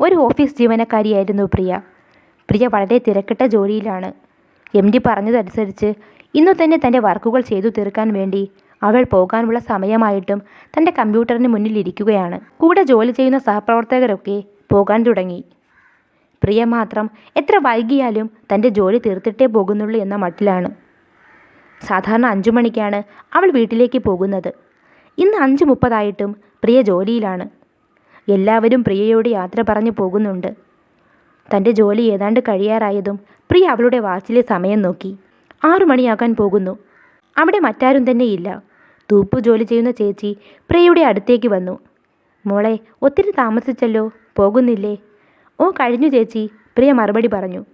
ഒരു ഓഫീസ് ജീവനക്കാരിയായിരുന്നു പ്രിയ. പ്രിയ വളരെ തിരക്കിട്ട ജോലിയിലാണ്. എം ഡി പറഞ്ഞതനുസരിച്ച് ഇന്നു തന്നെ തന്റെ വർക്കുകൾ ചെയ്തു തീർക്കാൻ വേണ്ടി അവൾ പോകാനുള്ള സമയമായിട്ടും തന്റെ കമ്പ്യൂട്ടറിന് മുന്നിൽ ഇരിക്കുകയാണ്. കൂടെ ജോലി ചെയ്യുന്ന സഹപ്രവർത്തകരൊക്കെ പോകാൻ തുടങ്ങി. പ്രിയ മാത്രം എത്ര വൈകിയാലും തന്റെ ജോലി തീർത്തിട്ടേ പോകുന്നുള്ളൂ എന്ന മട്ടിലാണ്. സാധാരണ അഞ്ചു മണിക്കാണ് അവൾ വീട്ടിലേക്ക് പോകുന്നത്. ഇന്ന് അഞ്ച് മുപ്പതായിട്ടും പ്രിയ ജോലിയിലാണ്. എല്ലാവരും പ്രിയയോട് യാത്ര പറഞ്ഞു പോകുന്നുണ്ട്. തന്റെ ജോലി ഏതാണ്ട് കഴിയാറായതും പ്രിയ അവളുടെ വാച്ചിലെ സമയം നോക്കി. ആറു മണിയാകാൻ പോകുന്നു. അവിടെ മറ്റാരും തന്നെ ഇല്ല. തൂപ്പു ജോലി ചെയ്യുന്ന ചേച്ചി പ്രിയയുടെ അടുത്തേക്ക് വന്നു. മോളെ ഒത്തിരി താമസിച്ചല്ലോ? പോകുന്നില്ലേ? ഓ കഴിഞ്ഞു ചേച്ചി പ്രിയ മറുപടി പറഞ്ഞു.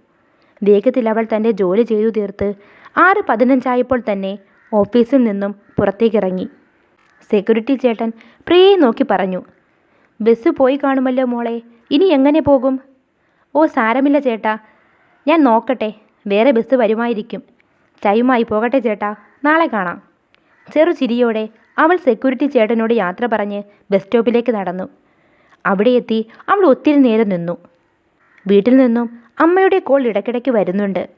വേഗത്തിൽ അവൾ തന്റെ ജോലി ചെയ്തു തീർത്ത് ആറ് പതിനഞ്ചായപ്പോൾ തന്നെ ഓഫീസിൽ നിന്നും പുറത്തേക്കിറങ്ങി. സെക്യൂരിറ്റി ചേട്ടൻ പ്രിയയെ നോക്കി പറഞ്ഞു. ബസ് പോയി കാണുമല്ലോ മോളെ. ഇനി എങ്ങനെ പോകും? ഓ സാരമില്ല ചേട്ടാ. ഞാൻ നോക്കട്ടെ. വേറെ ബസ് വരുമായിരിക്കും. ടൈമായി പോകട്ടെ ചേട്ടാ. നാളെ കാണാം. ചെറു ചിരിയോടെ അവൾ സെക്യൂരിറ്റി ചേട്ടനോട് യാത്ര പറഞ്ഞ് ബസ് സ്റ്റോപ്പിലേക്ക് നടന്നു. അവിടെ എത്തി അവൾ ഒത്തിരി നേരം നിന്നു. വീട്ടിൽ നിന്നും അമ്മയുടെ കോൾ ഇടയ്ക്കിടയ്ക്ക് വരുന്നുണ്ട്.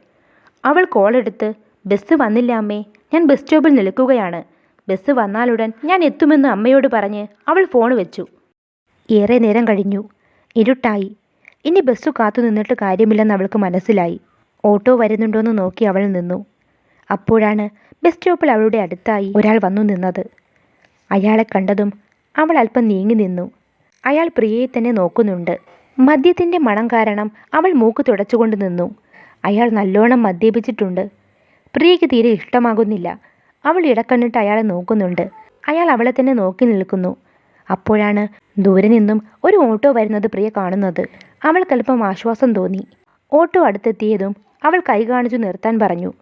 അവൾ കോൾ എടുത്ത് ബസ് വന്നില്ല അമ്മേ. ഞാൻ ബസ് സ്റ്റോപ്പിൽ നിൽക്കുകയാണ്. ബസ് വന്നാലുടൻ ഞാൻ എത്തുമെന്ന് അമ്മയോട് പറഞ്ഞ് അവൾ ഫോൺ വെച്ചു. ഏറെ നേരം കഴിഞ്ഞു. ഇരുട്ടായി. ഇനി ബസ് കാത്തു നിന്നിട്ട് കാര്യമില്ലെന്ന് അവൾക്ക് മനസ്സിലായി. ഓട്ടോ വരുന്നുണ്ടോയെന്ന് നോക്കി അവൾ നിന്നു. അപ്പോഴാണ് ബസ് സ്റ്റോപ്പിൽ അവളുടെ അടുത്തായി ഒരാൾ വന്നു നിന്നത്. അയാളെ കണ്ടതും അവൾ അല്പം നീങ്ങി നിന്നു. അയാൾ പ്രിയയെ തന്നെ നോക്കുന്നുണ്ട്. മദ്യത്തിന്റെ മണം കാരണം അവൾ മൂക്ക് തുടച്ചുകൊണ്ട് നിന്നു. അയാൾ നല്ലോണം മദ്യപിച്ചിട്ടുണ്ട്. പ്രിയയ്ക്ക് തീരെ ഇഷ്ടമാകുന്നില്ല. അവൾ ഇടക്കണ്ണിട്ട് അയാളെ നോക്കുന്നുണ്ട്. അയാൾ അവളെ തന്നെ നോക്കി നിൽക്കുന്നു. അപ്പോഴാണ് ദൂരെ നിന്നും ഒരു ഓട്ടോ വരുന്നത് പ്രിയ കാണുന്നത്. അവൾക്കല്പം ആശ്വാസം തോന്നി. ഓട്ടോ അടുത്തെത്തിയതും അവൾ കൈ കാണിച്ചു നിർത്താൻ പറഞ്ഞു.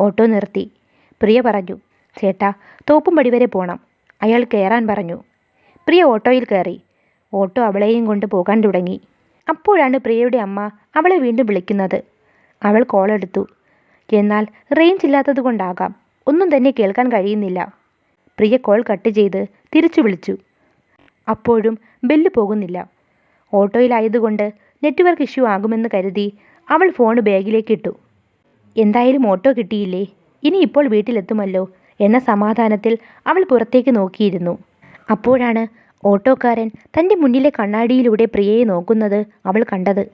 ഓട്ടോ നിർത്തി. പ്രിയ പറഞ്ഞു ചേട്ടാ തോപ്പുംപടി വരെ പോണം. അയാൾ കയറാൻ പറഞ്ഞു. പ്രിയ ഓട്ടോയിൽ കയറി ഓട്ടോ അവളെയും കൊണ്ട് പോകാൻ തുടങ്ങി. അപ്പോഴാണ് പ്രിയയുടെ അമ്മ അവളെ വീണ്ടും വിളിക്കുന്നത്. അവൾ കോൾ എടുത്തു. എന്നാൽ റേഞ്ച് ഇല്ലാത്തത് കൊണ്ടാകാം ഒന്നും തന്നെ കേൾക്കാൻ കഴിയുന്നില്ല. പ്രിയ കോൾ കട്ട് ചെയ്ത് തിരിച്ചു വിളിച്ചു. അപ്പോഴും ബെല്ല് പോകുന്നില്ല. ഓട്ടോയിലായതുകൊണ്ട് നെറ്റ്വർക്ക് ഇഷ്യൂ ആകുമെന്ന് കരുതി അവൾ ഫോൺ ബാഗിലേക്ക് ഇട്ടു. എന്തായാലും ഓട്ടോ കിട്ടിയില്ലേ? ഇനി ഇപ്പോൾ വീട്ടിലെത്തുമല്ലോ എന്ന സമാധാനത്തിൽ അവൾ പുറത്തേക്ക് നോക്കിയിരുന്നു. അപ്പോഴാണ് ഓട്ടോക്കാരൻ തന്റെ മുന്നിലെ കണ്ണാടിയിലൂടെ പ്രിയയെ നോക്കുന്നത് അവൾ കണ്ടത്.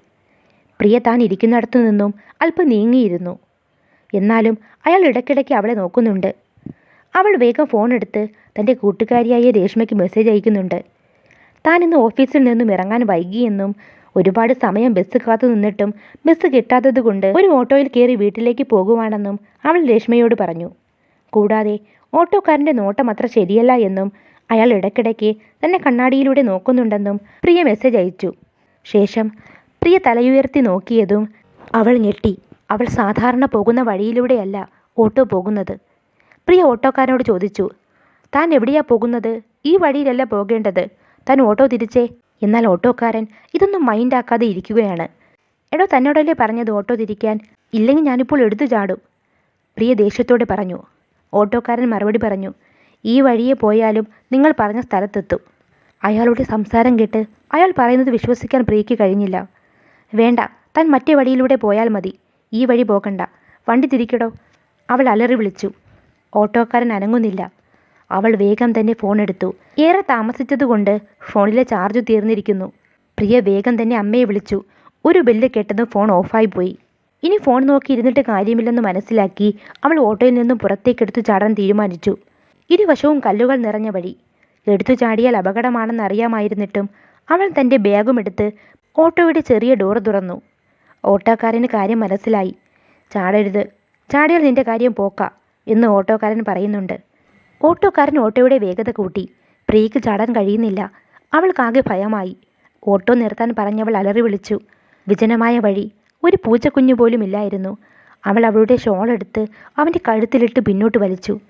പ്രിയ താൻ ഇരിക്കുന്നിടത്തു നിന്നും അല്പം നീങ്ങിയിരുന്നു. എന്നാലും അയാൾ ഇടയ്ക്കിടയ്ക്ക് അവളെ നോക്കുന്നുണ്ട്. അവൾ വേഗം ഫോൺ എടുത്ത് തന്റെ കൂട്ടുകാരിയായ രേഷ്മയ്ക്ക് മെസ്സേജ് അയക്കുന്നുണ്ട്. താൻ ഇന്ന് ഓഫീസിൽ നിന്നും ഇറങ്ങാൻ വൈകിയെന്നും ഒരുപാട് സമയം ബസ് കാത്തു നിന്നിട്ടും ബസ് കിട്ടാത്തത് കൊണ്ട് ഒരു ഓട്ടോയിൽ കയറി വീട്ടിലേക്ക് പോകുവാണെന്നും അവൾ രേഷ്മയോട് പറഞ്ഞു. കൂടാതെ ഓട്ടോക്കാരന്റെ നോട്ടം അത്ര ശരിയല്ല എന്നും അയാൾ ഇടയ്ക്കിടയ്ക്ക് തന്നെ കണ്ണാടിയിലൂടെ നോക്കുന്നുണ്ടെന്നും പ്രിയ മെസ്സേജ് അയച്ചു. ശേഷം പ്രിയ തലയുയർത്തി നോക്കിയതും അവൾ ഞെട്ടി. അവൾ സാധാരണ പോകുന്ന വഴിയിലൂടെയല്ല ഓട്ടോ പോകുന്നത്. പ്രിയ ഓട്ടോക്കാരനോട് ചോദിച്ചു താൻ എവിടെയാ പോകുന്നത്? ഈ വഴിയിലല്ല പോകേണ്ടത്? താൻ ഓട്ടോ തിരിച്ചേ. എന്നാൽ ഓട്ടോക്കാരൻ ഇതൊന്നും മൈൻഡാക്കാതെ ഇരിക്കുകയാണ്. എടോ തന്നോടല്ലേ പറഞ്ഞത് ഓട്ടോ തിരിക്കാൻ? ഇല്ലെങ്കിൽ ഞാനിപ്പോൾ എടുത്തു ചാടും. പ്രിയ ദേഷ്യത്തോടെ പറഞ്ഞു. ഓട്ടോക്കാരൻ മറുപടി പറഞ്ഞു. ഈ വഴിയെ പോയാലും നിങ്ങൾ പറഞ്ഞ സ്ഥലത്തെത്തും. അയാളുടെ സംസാരം കേട്ട് അയാൾ പറയുന്നത് വിശ്വസിക്കാൻ പ്രിയയ്ക്ക് കഴിഞ്ഞില്ല. വേണ്ട താൻ മറ്റേ വഴിയിലൂടെ പോയാൽ മതി. ഈ വഴി പോകണ്ട. വണ്ടി തിരിക്കടോ. അവൾ അലറി വിളിച്ചു. ഓട്ടോക്കാരൻ അനങ്ങുന്നില്ല. അവൾ വേഗം തന്നെ ഫോൺ എടുത്തു. ഏറെ താമസിച്ചതുകൊണ്ട് ഫോണിലെ ചാർജ് തീർന്നിരിക്കുന്നു. പ്രിയ വേഗം തന്നെ അമ്മയെ വിളിച്ചു. ഒരു ബെല്ല് കേട്ടതും ഫോൺ ഓഫായി പോയി. ഇനി ഫോൺ നോക്കി ഇരുന്നിട്ട് കാര്യമില്ലെന്ന് മനസ്സിലാക്കി അവൾ ഓട്ടോയിൽ നിന്നും പുറത്തേക്കെടുത്തു ചാടാൻ തീരുമാനിച്ചു. ഇരുവശവും കല്ലുകൾ നിറഞ്ഞ വഴി. എടുത്തു ചാടിയാൽ അപകടമാണെന്ന് അറിയാമായിരുന്നിട്ടും അവൾ തന്റെ ബാഗും എടുത്ത് ഓട്ടോയുടെ ചെറിയ ഡോർ തുറന്നു. ഓട്ടോക്കാരന് കാര്യം മനസ്സിലായി. ചാടരുത്. ചാടിയാൽ നിന്റെ കാര്യം പോക്ക എന്ന് ഓട്ടോക്കാരൻ പറയുന്നുണ്ട്. ഓട്ടോക്കാരൻ ഓട്ടോയുടെ വേഗത കൂട്ടി. പ്രിയയ്ക്ക് ചാടാൻ കഴിയുന്നില്ല. അവൾക്കാകെ ഭയമായി. ഓട്ടോ നിർത്താൻ പറഞ്ഞവൾ അലറി വിളിച്ചു. വിജനമായ വഴി. ഒരു പൂച്ചക്കുഞ്ഞു പോലും ഇല്ലായിരുന്നു. അവൾ അവളുടെ ഷോൾ എടുത്ത് അവന്റെ കഴുത്തിലിട്ട് പിന്നോട്ട് വലിച്ചു.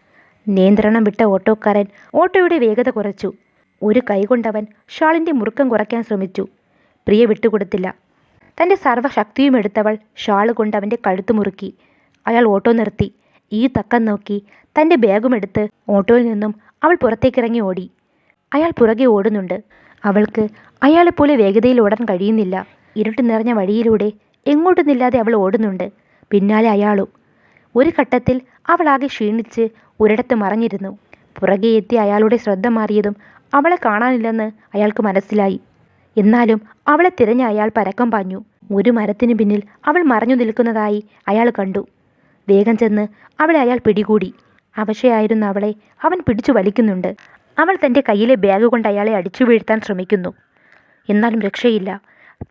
നിയന്ത്രണം വിട്ട ഓട്ടോക്കാരൻ ഓട്ടോയുടെ വേഗത കുറച്ചു. ഒരു കൈകൊണ്ടവൻ ഷാളിന്റെ മുറുക്കം കുറയ്ക്കാൻ ശ്രമിച്ചു. പ്രിയ വിട്ടുകൊടുത്തില്ല. തന്റെ സർവശക്തിയും എടുത്തവൾ ഷാൾ കൊണ്ട് അവന്റെ കഴുത്ത് മുറുക്കി. അയാൾ ഓട്ടോ നിർത്തി. ഈ തക്കം നോക്കി തന്റെ ബാഗുമെടുത്ത് ഓട്ടോയിൽ നിന്നും അവൾ പുറത്തേക്കിറങ്ങി ഓടി. അയാൾ പുറകെ ഓടുന്നുണ്ട്. അവൾക്ക് അയാളെപ്പോലെ വേഗതയിൽ ഓടാൻ കഴിയുന്നില്ല. ഇരുട്ട് നിറഞ്ഞ വഴിയിലൂടെ എങ്ങോട്ടുന്നില്ലാതെ അവൾ ഓടുന്നുണ്ട്. പിന്നാലെ അയാളും. ഒരു ഘട്ടത്തിൽ അവളാകെ ക്ഷീണിച്ച് ഒരിടത്ത് മറഞ്ഞിരുന്നു. പുറകെ എത്തി അയാളുടെ ശ്രദ്ധ മാറിയതും അവളെ കാണാനില്ലെന്ന് അയാൾക്ക് മനസ്സിലായി. എന്നാലും അവളെ തിരഞ്ഞ അയാൾ പരക്കം പാഞ്ഞു. ഒരു മരത്തിനു പിന്നിൽ അവൾ മറഞ്ഞു നിൽക്കുന്നതായി അയാൾ കണ്ടു. വേഗം ചെന്ന് അവളെ അയാൾ പിടികൂടി. അവശയായിരുന്ന അവളെ അവൻ പിടിച്ചു വലിക്കുന്നുണ്ട്. അവൾ തന്റെ കയ്യിലെ ബാഗ് കൊണ്ട് അയാളെ അടിച്ചു വീഴ്ത്താൻ ശ്രമിക്കുന്നു. എന്നാലും രക്ഷയില്ല.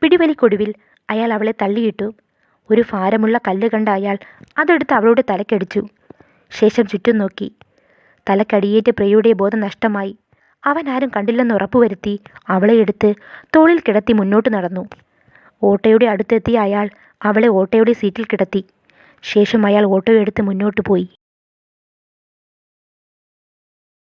പിടിവലിക്കൊടുവിൽ അയാൾ അവളെ തള്ളിയിട്ടു. ഒരു ഭാരമുള്ള കല്ല് കണ്ട അയാൾ അതെടുത്ത് അവളുടെ തലക്കടിച്ചു. ശേഷം ചുറ്റും നോക്കി. തലക്കടിയേറ്റ് പ്രിയയുടെ ബോധം നഷ്ടമായി. അവൻ ആരും കണ്ടില്ലെന്ന് ഉറപ്പുവരുത്തി അവളെ എടുത്ത് തോളിൽ കിടത്തി മുന്നോട്ട് നടന്നു. ഓട്ടോയുടെ അടുത്തെത്തിയ അയാൾ അവളെ ഓട്ടോയുടെ സീറ്റിൽ കിടത്തി. ശേഷം അയാൾ ഓട്ടോ എടുത്ത് മുന്നോട്ട് പോയി.